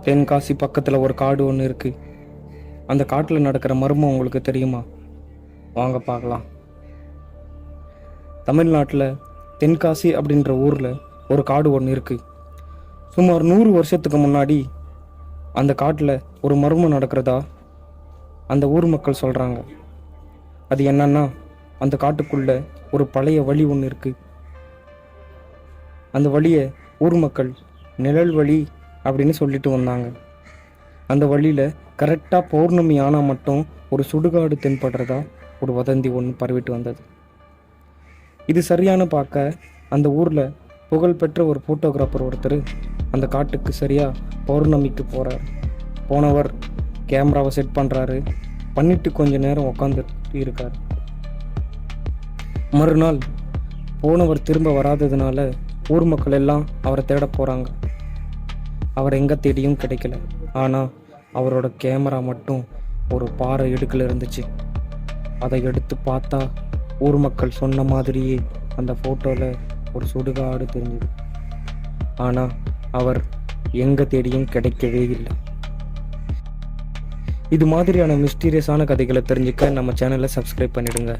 தென்காசி பக்கத்தில் ஒரு காடு ஒன்று இருக்குது அந்த காட்டில் நடக்கிற மர்மம் உங்களுக்கு தெரியுமா? வாங்க பார்க்கலாம். தமிழ்நாட்டில் தென்காசி அப்படின்ற ஊரில் ஒரு காடு ஒன்று இருக்குது சுமார் நூறு வருஷத்துக்கு முன்னாடி அந்த காட்டில் ஒரு மர்மம் நடக்கிறதா அந்த ஊர் மக்கள் சொல்கிறாங்க அது என்னன்னா அந்த காட்டுக்குள்ள ஒரு பழைய வழி ஒன்று இருக்குது அந்த வழியை ஊர் மக்கள் நிழல் வழி அப்படின்னு சொல்லிட்டு வந்தாங்க. அந்த வழியில் கரெக்டாக பௌர்ணமி ஆனால் மட்டும் ஒரு சுடுகாடு தென்படுறதா ஒரு வதந்தி ஒன்று பரவிட்டு வந்தது. இது சரியான பார்க்க அந்த ஊரில் புகழ்பெற்ற ஒரு ஃபோட்டோகிராஃபர் ஒருத்தர் அந்த காட்டுக்கு சரியாக பௌர்ணமிக்கு போகிறார் போனவர் கேமராவை செட் பண்ணுறாரு பண்ணிட்டு கொஞ்ச நேரம் உட்காந்துட்டு இருக்கார். மறுநாள் போனவர் திரும்ப வராததுனால ஊர் மக்கள் எல்லாம் அவரை தேட போகிறாங்க அவர் எங்கே தேடியும் கிடைக்கல. ஆனால் அவரோட கேமரா மட்டும் ஒரு பாறை இடுக்கில் இருந்துச்சு. அதை எடுத்து பார்த்தா ஊர் மக்கள் சொன்ன மாதிரியே அந்த ஃபோட்டோவில் ஒரு சுடுகாடு தெரிஞ்சுது. ஆனால் அவர் எங்கே தேடியும் கிடைக்கவே இல்லை. இது மாதிரியான மிஸ்டீரியஸான கதைகளை தெரிஞ்சுக்க நம்ம சேனலை சப்ஸ்கிரைப் பண்ணிடுங்க.